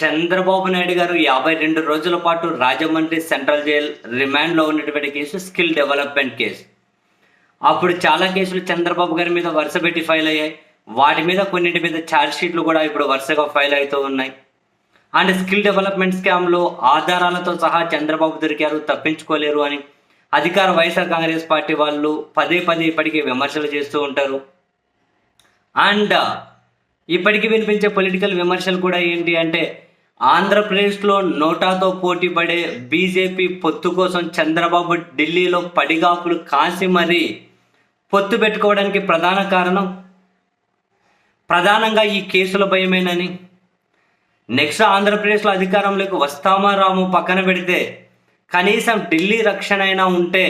చంద్రబాబు నాయుడు గారు యాభై రెండు రోజుల పాటు రాజమండ్రి సెంట్రల్ జైల్ రిమాండ్లో ఉన్నటువంటి కేసు స్కిల్ డెవలప్మెంట్ కేసు. అప్పుడు చాలా కేసులు చంద్రబాబు గారి మీద వరుస పెట్టి ఫైల్ అయ్యాయి. వాటి మీద కొన్నింటి మీద ఛార్జ్ షీట్లు కూడా ఇప్పుడు వరుసగా ఫైల్ అవుతూ ఉన్నాయి. అండ్ స్కిల్ డెవలప్మెంట్ స్కామ్లో ఆధారాలతో సహా చంద్రబాబు దొరికారు తప్పించుకోలేరు అని అధికార వైఎస్ఆర్ కాంగ్రెస్ పార్టీ వాళ్ళు పదే పదే ఇప్పటికీ విమర్శలు చేస్తూ ఉంటారు. అండ్ ఇప్పటికీ వినిపించే పొలిటికల్ విమర్శలు కూడా ఏంటి అంటే ఆంధ్రప్రదేశ్లో నోటాతో పోటీ పడే బీజేపీ పొత్తు కోసం చంద్రబాబు ఢిల్లీలో పడిగాపులు కాసి మరీ పొత్తు పెట్టుకోవడానికి ప్రధాన కారణం? ప్రధానంగా ఈ కేసుల భయమేనని. నెక్స్ట్ ఆంధ్రప్రదేశ్లో అధికారంలోకి వస్తామా రాము పక్కన పెడితే కనీసం ఢిల్లీ రక్షణ అయినా ఉంటే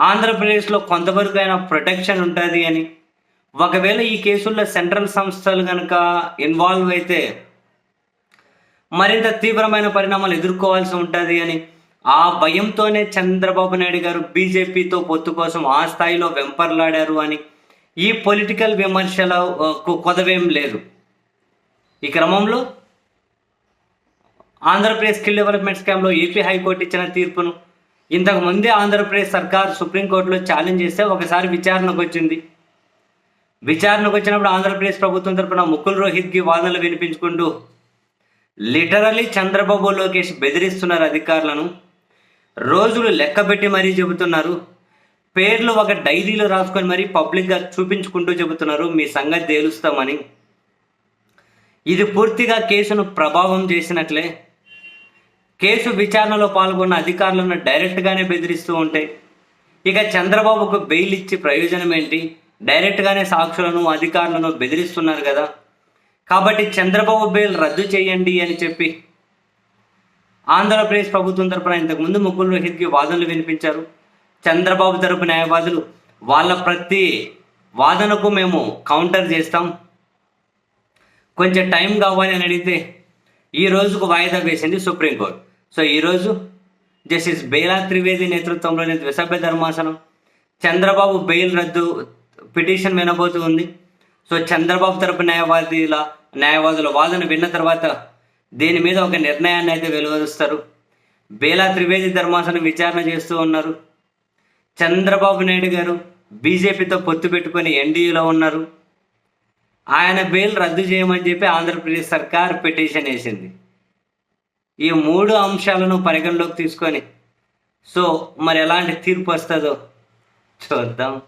ఆంధ్రప్రదేశ్లో కొంతవరకు అయినా ప్రొటెక్షన్ ఉంటుంది అని. ఒకవేళ ఈ కేసుల్లో సెంట్రల్ సంస్థలు కనుక ఇన్వాల్వ్ అయితే మరింత తీవ్రమైన పరిణామాలు ఎదుర్కోవాల్సి ఉంటుంది అని ఆ భయంతోనే చంద్రబాబు నాయుడు గారు బీజేపీతో పొత్తు కోసం ఆ స్థాయిలో వెంపర్లాడారు అని ఈ పొలిటికల్ విమర్శల కొదవేం లేదు. ఈ క్రమంలో ఆంధ్రప్రదేశ్ స్కిల్ డెవలప్మెంట్ స్కామ్లో ఏపీ హైకోర్టు ఇచ్చిన తీర్పును ఇంతకు ముందే ఆంధ్రప్రదేశ్ సర్కార్ సుప్రీంకోర్టులో ఛాలెంజ్ చేస్తే ఒకసారి విచారణకు వచ్చింది. విచారణకు వచ్చినప్పుడు ఆంధ్రప్రదేశ్ ప్రభుత్వం తరపున ముకుల్ రోహిత్కి వాదనలు వినిపించుకుంటూ లిటరలీ చంద్రబాబు లోకేష్ బెదిరిస్తున్నారు అధికారులను. రోజులు లెక్కబెట్టి మరీ చెబుతున్నారు. పేర్లు ఒక డైరీలో రాసుకొని మరీ పబ్లిక్గా చూపించుకుంటూ చెబుతున్నారు. మీ సంగతి తేలుస్తామని. ఇది పూర్తిగా కేసును ప్రభావం చేసినట్లే. కేసు విచారణలో పాల్గొన్న అధికారులను డైరెక్ట్గానే బెదిరిస్తూ ఉంటాయి ఇక చంద్రబాబుకు బెయిల్ ఇచ్చి ప్రయోజనం ఏంటి? డైరెక్ట్గానే సాక్షులను అధికారులను బెదిరిస్తున్నారు కదా. కాబట్టి చంద్రబాబు బెయిల్ రద్దు చేయండి అని చెప్పి ఆంధ్రప్రదేశ్ ప్రభుత్వం తరపున ఇంతకుముందు ముకుల్ రోహిత్కి వాదనలు వినిపించారు. చంద్రబాబు తరపు న్యాయవాదులు వాళ్ళ ప్రతి వాదనకు మేము కౌంటర్ చేస్తాం. కొంచెం టైం కావాలి అని అడిగితే ఈ రోజుకు వాయిదా వేసింది సుప్రీంకోర్టు. సో ఈరోజు జస్టిస్ బేలా త్రివేది నేతృత్వంలోని ద్విసభ్య ధర్మాసనం చంద్రబాబు బెయిల్ రద్దు పిటిషన్ వినబోతూ ఉంది. సో చంద్రబాబు తరపు న్యాయవాదిల న్యాయవాదుల వాదన విన్న తర్వాత దీని మీద ఒక నిర్ణయాన్ని అయితే వెలువరుస్తారు. బేలా త్రివేది ధర్మాసనం విచారణ చేస్తూ ఉన్నారు. చంద్రబాబు నాయుడు గారు బీజేపీతో పొత్తు పెట్టుకొని ఎన్డీఏలో ఉన్నారు. ఆయన బెయిల్ రద్దు చేయమని చెప్పి ఆంధ్రప్రదేశ్ సర్కార్ పిటిషన్ వేసింది. ఈ మూడు అంశాలను పరిగణలోకి తీసుకొని సో మరి ఎలాంటి తీర్పు వస్తుందో చూద్దాం.